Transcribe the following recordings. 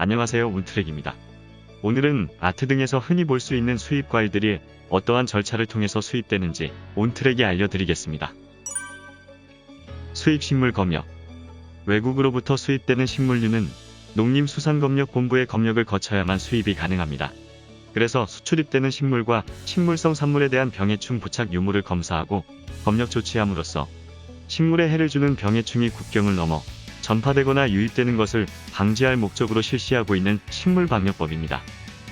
안녕하세요 운트랙입니다. 오늘은 마트 등에서 흔히 볼 수 있는 수입 과일들이 어떠한 절차를 통해서 수입되는지 온트랙이 알려드리겠습니다. 수입 식물 검역 외국으로부터 수입되는 식물류는 농림수산검역본부의 검역을 거쳐야만 수입이 가능합니다. 그래서 수출입되는 식물과 식물성 산물에 대한 병해충 부착 유무를 검사하고 검역 조치함으로써 식물에 해를 주는 병해충이 국경을 넘어 전파되거나 유입되는 것을 방지할 목적으로 실시하고 있는 식물방역법입니다.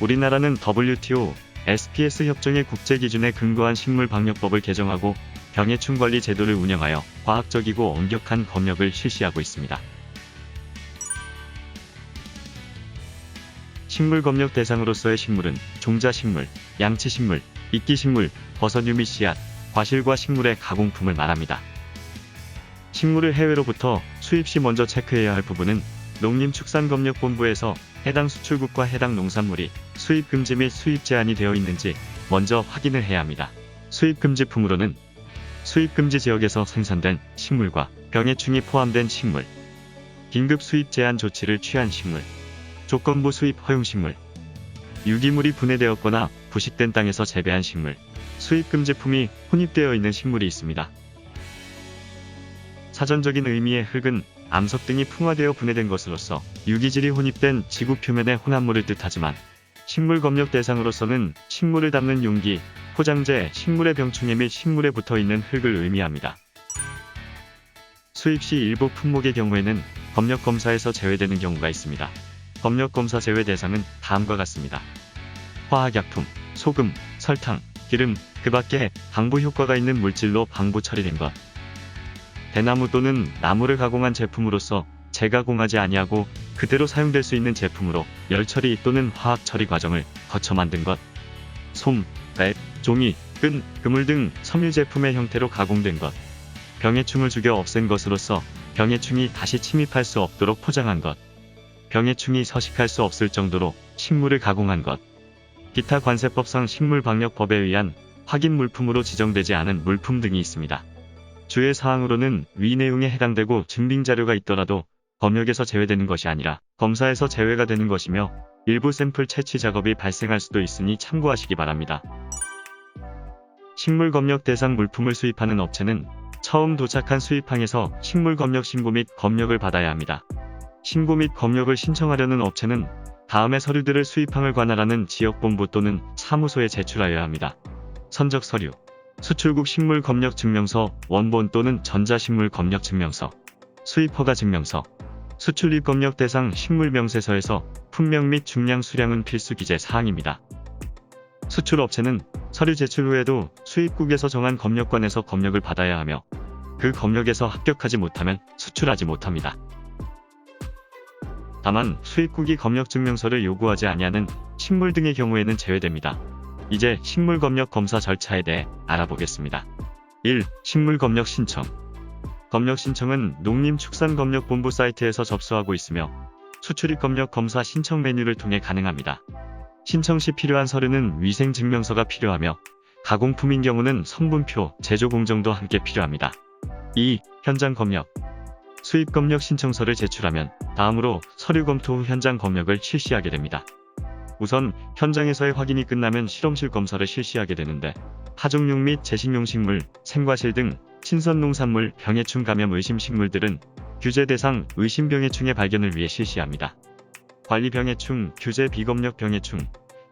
우리나라는 WTO, SPS 협정의 국제 기준에 근거한 식물방역법을 개정하고 병해충 관리 제도를 운영하여 과학적이고 엄격한 검역을 실시하고 있습니다. 식물 검역 대상으로서의 식물은 종자식물, 양치식물, 이끼식물, 버섯 유미 씨앗, 과실과 식물의 가공품을 말합니다. 식물을 해외로부터 수입 시 먼저 체크해야 할 부분은 농림축산검역본부에서 해당 수출국과 해당 농산물이 수입 금지 및 수입 제한이 되어 있는지 먼저 확인을 해야 합니다. 수입 금지품으로는 수입 금지 지역에서 생산된 식물과 병해충이 포함된 식물, 긴급 수입 제한 조치를 취한 식물, 조건부 수입 허용 식물, 유기물이 분해되었거나 부식된 땅에서 재배한 식물, 수입 금지품이 혼입되어 있는 식물이 있습니다. 사전적인 의미의 흙은 암석 등이 풍화되어 분해된 것으로서 유기질이 혼입된 지구 표면의 혼합물을 뜻하지만 식물 검역 대상으로서는 식물을 담는 용기, 포장재, 식물의 병충해 및 식물에 붙어 있는 흙을 의미합니다. 수입 시 일부 품목의 경우에는 검역 검사에서 제외되는 경우가 있습니다. 검역 검사 제외 대상은 다음과 같습니다. 화학약품, 소금, 설탕, 기름, 그 밖에 방부 효과가 있는 물질로 방부 처리된 것. 대나무 또는 나무를 가공한 제품으로서 재가공하지 아니하고 그대로 사용될 수 있는 제품으로 열 처리 또는 화학 처리 과정을 거쳐 만든 것. 솜, 랩, 종이, 끈, 그물 등 섬유 제품의 형태로 가공된 것. 병해충을 죽여 없앤 것으로서 병해충이 다시 침입할 수 없도록 포장한 것. 병해충이 서식할 수 없을 정도로 식물을 가공한 것. 기타 관세법상 식물방역법에 의한 확인 물품으로 지정되지 않은 물품 등이 있습니다. 주의 사항으로는 위 내용에 해당되고 증빙 자료가 있더라도 검역에서 제외되는 것이 아니라 검사에서 제외가 되는 것이며 일부 샘플 채취 작업이 발생할 수도 있으니 참고하시기 바랍니다. 식물 검역 대상 물품을 수입하는 업체는 처음 도착한 수입항에서 식물 검역 신고 및 검역을 받아야 합니다. 신고 및 검역을 신청하려는 업체는 다음의 서류들을 수입항을 관할하는 지역본부 또는 사무소에 제출하여야 합니다. 선적 서류, 수출국 식물 검역 증명서, 원본 또는 전자식물 검역 증명서, 수입 허가 증명서, 수출입 검역 대상 식물 명세서에서 품명 및 중량 수량은 필수 기재 사항입니다. 수출 업체는 서류 제출 후에도 수입국에서 정한 검역관에서 검역을 받아야 하며 그 검역에서 합격하지 못하면 수출하지 못합니다. 다만 수입국이 검역 증명서를 요구하지 아니하는 식물 등의 경우에는 제외됩니다. 이제 식물 검역 검사 절차에 대해 알아보겠습니다. 1. 식물 검역 신청. 검역 신청은 농림축산검역본부 사이트에서 접수하고 있으며 수출입 검역 검사 신청 메뉴를 통해 가능합니다. 신청 시 필요한 서류는 위생 증명서가 필요하며 가공품인 경우는 성분표, 제조 공정도 함께 필요합니다. 2. 현장 검역. 수입 검역 신청서를 제출하면 다음으로 서류 검토 후 현장 검역을 실시하게 됩니다. 우선 현장에서의 확인이 끝나면 실험실 검사를 실시하게 되는데 파종용 및 제식용 식물, 생과실 등 신선 농산물, 병해충 감염 의심 식물들은 규제 대상 의심 병해충의 발견을 위해 실시합니다. 관리 병해충, 규제 비검역 병해충,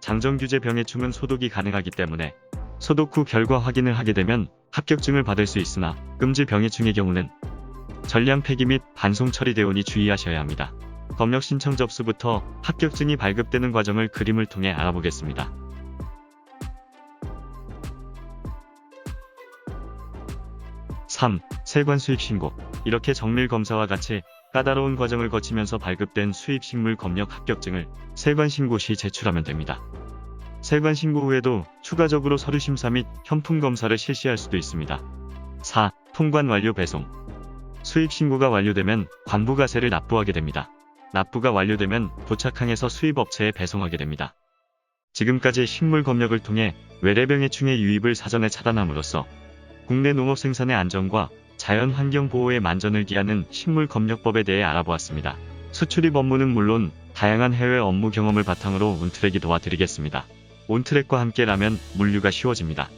장정 규제 병해충은 소독이 가능하기 때문에 소독 후 결과 확인을 하게 되면 합격증을 받을 수 있으나 금지 병해충의 경우는 전량 폐기 및 반송 처리되오니 주의하셔야 합니다. 검역 신청 접수부터 합격증이 발급되는 과정을 그림을 통해 알아보겠습니다. (3) 세관 수입 신고 이렇게 정밀 검사와 같이 까다로운 과정을 거치면서 발급된 수입 식물 검역 합격증을 세관 신고 시 제출하면 됩니다. 세관 신고 후에도 추가적으로 서류 심사 및 현품 검사를 실시할 수도 있습니다. 4. 통관 완료 배송 수입 신고가 완료되면 관부가세를 납부하게 됩니다. 납부가 완료되면 도착항에서 수입업체에 배송하게 됩니다. 지금까지 식물 검역을 통해 외래병해충의 유입을 사전에 차단함으로써 국내 농업 생산의 안전과 자연 환경 보호에 만전을 기하는 식물 검역법에 대해 알아보았습니다. 수출입 업무는 물론 다양한 해외 업무 경험을 바탕으로 온트랙이 도와드리겠습니다. 온트랙과 함께라면 물류가 쉬워집니다.